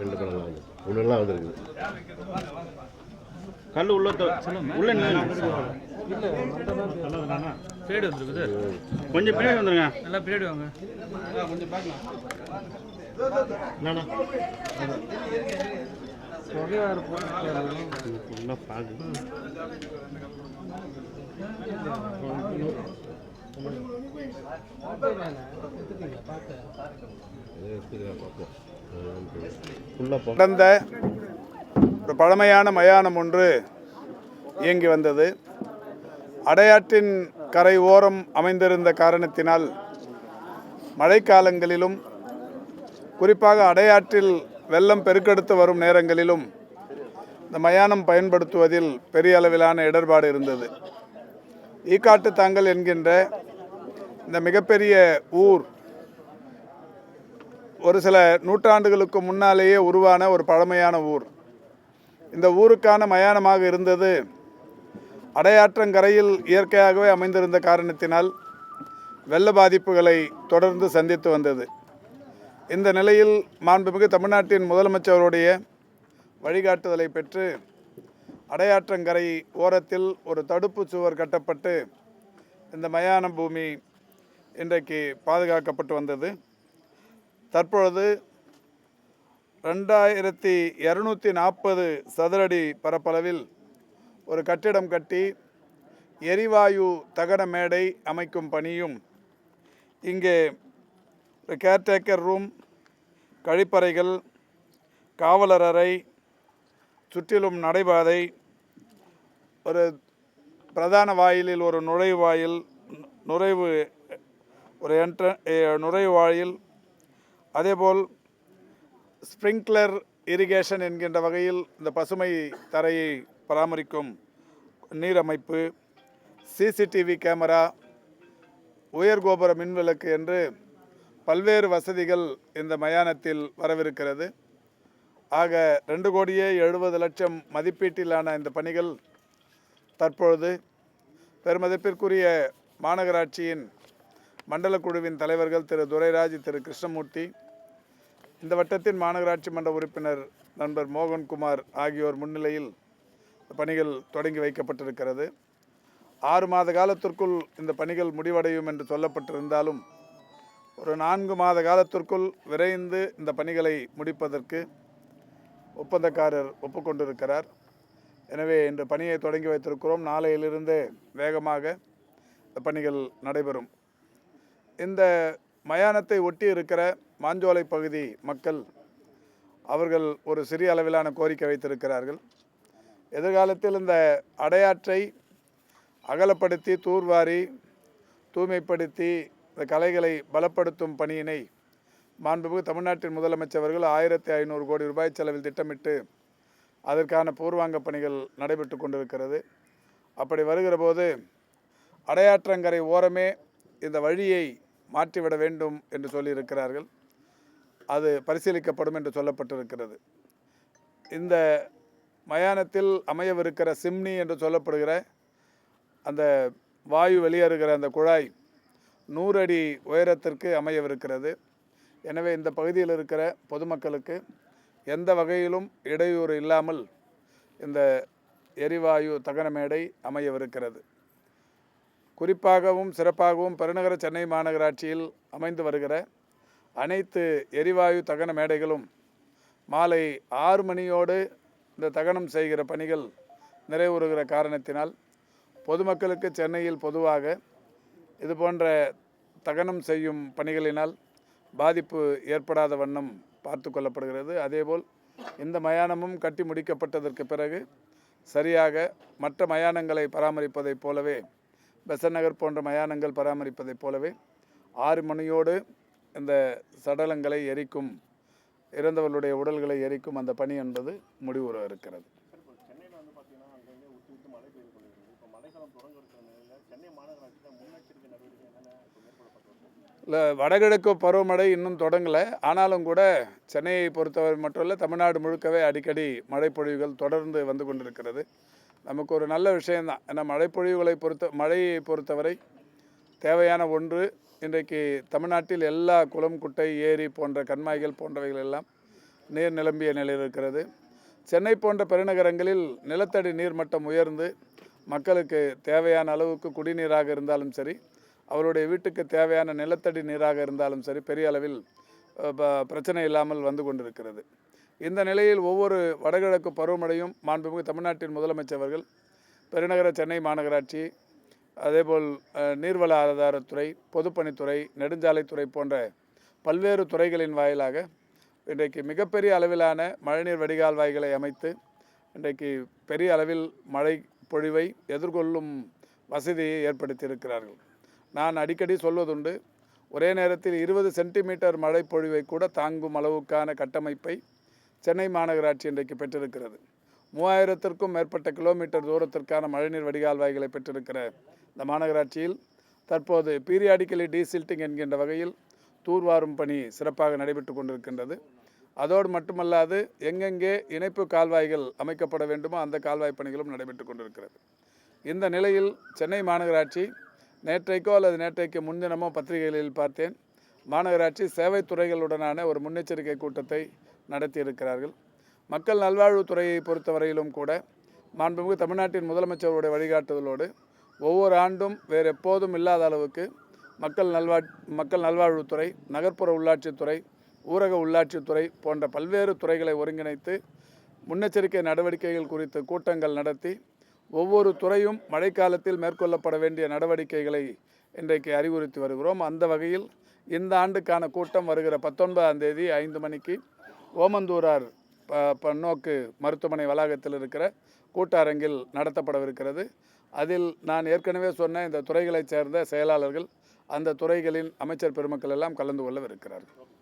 ரெண்டு வந்து. ஒன்றுலாம் வந்துருக்குது. கல் உள்ள உள்ள பிளேடு வந்துருக்குது. கொஞ்சம் பின்னாடி வந்துருங்க. நல்லா பிளேடு வாங்க. என்னண்ணா ஃபுல்லாக பாகு கடந்த ஒரு பழமையான மயானம் ஒன்று இயங்கி வந்தது. அடையாற்றின் கரை ஓரம் அமைந்திருந்த காரணத்தினால் மழைக்காலங்களிலும் குறிப்பாக அடையாற்றில் வெள்ளம் பெருக்கெடுத்து வரும் நேரங்களிலும் இந்த மயானம் பயன்படுத்துவதில் பெரிய அளவிலான இடர்பாடு இருந்தது. ஈக்காட்டு தாங்கல் என்கின்ற இந்த மிகப்பெரிய ஊர் ஒரு சில நூற்றாண்டுகளுக்கு முன்னாலேயே உருவான ஒரு பழமையான ஊர். இந்த ஊருக்கான மயானமாக இருந்தது அடையாற்றங்கரையில் இயற்கையாகவே அமைந்திருந்த காரணத்தினால் வெள்ள பாதிப்புகளை தொடர்ந்து சந்தித்து வந்தது. இந்த நிலையில் மாண்புமிகு தமிழ்நாட்டின் முதலமைச்சருடைய வழிகாட்டுதலை பெற்று அடையாற்றங்கரை ஓரத்தில் ஒரு தடுப்பு சுவர் கட்டப்பட்டு இந்த மயான பூமி இன்றைக்கு பாதுகாக்கப்பட்டு வந்தது. தற்பொழுது ரெண்டாயிரத்தி இரநூத்தி நாற்பது சதுரடி பரப்பளவில் ஒரு கட்டிடம் கட்டி எரிவாயு தகன மேடை அமைக்கும் பணியும் இங்கே கேர்டேக்கர் ரூம் கழிப்பறைகள் காவலர் அறை சுற்றிலும் நடைபாதை ஒரு பிரதான வாயிலில் ஒரு நுழைவாயில் நுழைவு ஒரு என்ட்ர நுழைவாயில் அதேபோல் ஸ்ப்ரிங்க்லர் இரிகேஷன் என்கின்ற வகையில் இந்த பசுமை தரையை பராமரிக்கும் நீர் அமைப்பு சிசிடிவி கேமரா உயர் கோபுர மின்விளக்கு என்று பல்வேறு வசதிகள் இந்த மயானத்தில் வரவிருக்கிறது. ஆக ரெண்டு கோடியே எழுபது லட்சம் மதிப்பீட்டிலான இந்த பணிகள் தற்பொழுது பெருமதிப்பிற்குரிய மாநகராட்சியின் மண்டல குழுவின் தலைவர்கள் திரு துரைராஜ் திரு கிருஷ்ணமூர்த்தி இந்த வட்டத்தின் மாநகராட்சி மன்ற உறுப்பினர் நண்பர் மோகன்குமார் ஆகியோர் முன்னிலையில் பணிகள் தொடங்கி வைக்கப்பட்டிருக்கிறது. ஆறு மாத காலத்திற்குள் இந்த பணிகள் முடிவடையும் என்று சொல்லப்பட்டிருந்தாலும் ஒரு நான்கு மாத காலத்திற்குள் விரைந்து இந்த பணிகளை முடிப்பதற்கு ஒப்பந்தக்காரர் ஒப்புக்கொண்டிருக்கிறார். எனவே இன்று பணியை தொடங்கி வைத்திருக்கிறோம். நாளையிலிருந்து வேகமாக இந்த பணிகள் நடைபெறும். இந்த மயானத்தை ஒட்டி இருக்கிற மாஞ்சோலை பகுதி மக்கள் அவர்கள் ஒரு சிறிய அளவிலான கோரிக்கை வைத்திருக்கிறார்கள். எதிர்காலத்தில் இந்த அடையாற்றை அகலப்படுத்தி தூர்வாரி தூய்மைப்படுத்தி இந்த கலைகளை பலப்படுத்தும் பணியினை மாண்புமிகு தமிழ்நாட்டின் முதலமைச்சர்கள் ஆயிரத்தி ஐநூறு கோடி ரூபாய் செலவில் திட்டமிட்டு அதற்கான பூர்வாங்க பணிகள் நடைபெற்று கொண்டிருக்கிறது. அப்படி வருகிற போது அடையாற்றங்கரை ஓரமே இந்த வழியை மாற்றிவிட வேண்டும் என்று சொல்லியிருக்கிறார்கள். அது பரிசீலிக்கப்படும் என்று சொல்லப்பட்டிருக்கிறது. இந்த மயானத்தில் அமையவிருக்கிற சிம்னி என்று சொல்லப்படுகிற அந்த வாயு வெளியேறுகிற அந்த குழாய் நூறு அடி உயரத்திற்கு அமையவிருக்கிறது. எனவே இந்த பகுதியில் இருக்கிற பொதுமக்களுக்கு எந்த வகையிலும் இடையூறு இல்லாமல் இந்த எரிவாயு தகன மேடை அமையவிருக்கிறது. குறிப்பாகவும் சிறப்பாகவும் பெருநகர சென்னை மாநகராட்சியில் அமைந்து வருகிற அனைத்து எரிவாயு தகன மேடைகளும் மாலை ஆறு மணியோடு இந்த தகனம் செய்கிற பணிகள் நிறைவுறுகிற காரணத்தினால் பொதுமக்களுக்கு சென்னையில் பொதுவாக இது போன்ற தகனம் செய்யும் பணிகளினால் பாதிப்பு ஏற்படாத வண்ணம் பார்த்து கொள்ளப்படுகிறது. அதேபோல் இந்த மயானமும் கட்டி முடிக்கப்பட்டதற்கு பிறகு சரியாக மற்ற மயானங்களை பராமரிப்பதைப் போலவே பெசன் நகர் போன்ற மயானங்கள் பராமரிப்பதைப் போலவே ஆறு மணியோடு இந்த சடலங்களை எரிக்கும் இறந்தவர்களுடைய உடல்களை எரிக்கும் அந்த பணி என்பது முடிவுற இருக்கிறது. இல்லை வடகிழக்கு பருவமழை இன்னும் தொடங்கலை. ஆனாலும் கூட சென்னையை பொறுத்தவரை மட்டும் இல்லை தமிழ்நாடு முழுக்கவே அடிக்கடி மழைப்பொழிவுகள் தொடர்ந்து வந்து கொண்டிருக்கிறது. நமக்கு ஒரு நல்ல விஷயம்தான். ஏன்னா மழைப்பொழிவுகளை பொறுத்த மழையை பொறுத்தவரை தேவையான ஒன்று இன்றைக்கு தமிழ்நாட்டில் எல்லா குளம் குட்டை ஏரி போன்ற கண்மாய்கள் போன்றவைகள் எல்லாம் நீர் நிலம்பிய நிலையில் இருக்கிறது. சென்னை போன்ற பெருநகரங்களில் நிலத்தடி நீர்மட்டம் உயர்ந்து மக்களுக்கு தேவையான அளவுக்கு குடிநீராக இருந்தாலும் சரி அவருடைய வீட்டுக்கு தேவையான நிலத்தடி நீராக இருந்தாலும் சரி பெரிய அளவில் ப- பிரச்சனை இல்லாமல் வந்து கொண்டிருக்கிறது. இந்த நிலையில் ஒவ்வொரு வடகிழக்கு பருவமழையும் மாண்புமிகு தமிழ்நாட்டின் முதலமைச்சர்கள் பெருநகர சென்னை மாநகராட்சி அதேபோல் நீர்வள ஆதாரத்துறை பொதுப்பணித்துறை நெடுஞ்சாலைத்துறை போன்ற பல்வேறு துறைகளின் வாயிலாக இன்றைக்கு மிகப்பெரிய அளவிலான மழைநீர் வடிகால் வாய்களை அமைத்து இன்றைக்கு பெரிய அளவில் மழை பொழிவை எதிர்கொள்ளும் வசதியை ஏற்படுத்தியிருக்கிறார்கள். நான் அடிக்கடி சொல்வதுண்டு ஒரே நேரத்தில் இருபது சென்டிமீட்டர் மழை பொழிவை கூட தாங்கும் அளவுக்கான கட்டமைப்பை சென்னை மாநகராட்சி இன்றைக்கு பெற்றிருக்கிறது. மூவாயிரத்திற்கும் மேற்பட்ட கிலோமீட்டர் தூரத்திற்கான மழைநீர் வடிகால் வாய்களை பெற்றிருக்கிற இந்த மாநகராட்சியில் தற்போது பீரியாடிக்கலி டீசில்ட்டிங் என்கின்ற வகையில் தூர்வாரும் பணி சிறப்பாக நடைபெற்று கொண்டிருக்கின்றது. அதோடு மட்டுமல்லாது எங்கெங்கே இணைப்பு கால்வாய்கள் அமைக்கப்பட வேண்டுமோ அந்த கால்வாய் பணிகளும் நடைபெற்று கொண்டிருக்கிறது. இந்த நிலையில் சென்னை மாநகராட்சி நேற்றைக்கோ அல்லது நேற்றைக்கு முன்தினமோ பத்திரிகைகளில் பார்த்தேன். மாநகராட்சி சேவை துறைகளுடனான ஒரு முன்னெச்சரிக்கை கூட்டத்தை நடத்தியிருக்கிறார்கள். மக்கள் நல்வாழ்வுத்துறையை பொறுத்தவரையிலும் கூட மாண்புமிகு தமிழ்நாட்டின் முதலமைச்சருடைய வழிகாட்டுதலோடு ஒவ்வொரு ஆண்டும் வேறு எப்போதும் இல்லாத அளவுக்கு மக்கள் நல்வா மக்கள் நல்வாழ்வுத்துறை நகர்ப்புற உள்ளாட்சித்துறை ஊரக உள்ளாட்சித்துறை போன்ற பல்வேறு துறைகளை ஒருங்கிணைத்து முன்னெச்சரிக்கை நடவடிக்கைகள் குறித்து கூட்டங்கள் நடத்தி ஒவ்வொரு துறையும் மழைக்காலத்தில் மேற்கொள்ளப்பட வேண்டிய நடவடிக்கைகளை இன்றைக்கு அறிவுறுத்தி வருகிறோம். அந்த வகையில் இந்த ஆண்டுக்கான கூட்டம் வருகிற பத்தொன்பதாம் தேதி ஐந்து மணிக்கு ஓமந்தூரார் ப- பன்னோக்கு மருத்துவமனை வளாகத்தில் இருக்கிற கூட்டரங்கில் நடத்தப்படவிருக்கிறது. அதில் நான் ஏற்கனவே சொன்ன இந்த துறைகளைச் சேர்ந்த செயலாளர்கள் அந்த துறைகளின் அமைச்சர் பெருமக்கள் எல்லாம் கலந்து கொள்ளவிருக்கிறார்கள்.